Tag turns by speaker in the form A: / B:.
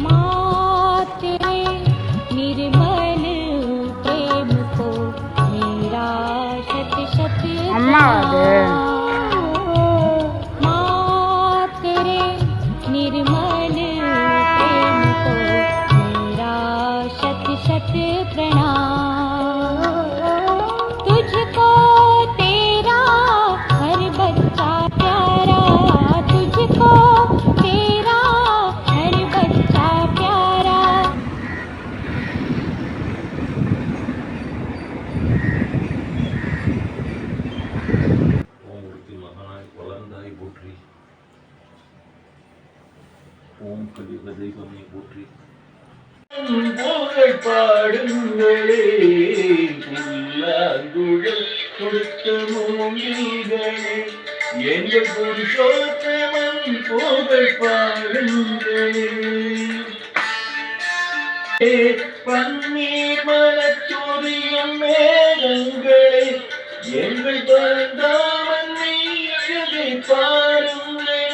A: निर्मल प्रेम को मेरा शत शत प्रणाम।
B: ஓம் கவி கதை கவியை போற்றி.
C: புகழ் பாடுங்களே கொடுத்த மூங்கில்களே. எங்கள் புருஷோத்தமன் புகழ் பாடுங்களே. பன்னீர் மலச்சொரியும் மேகங்களே எங்கள் பரந்தாமன் நீ எழுதி பாருங்களே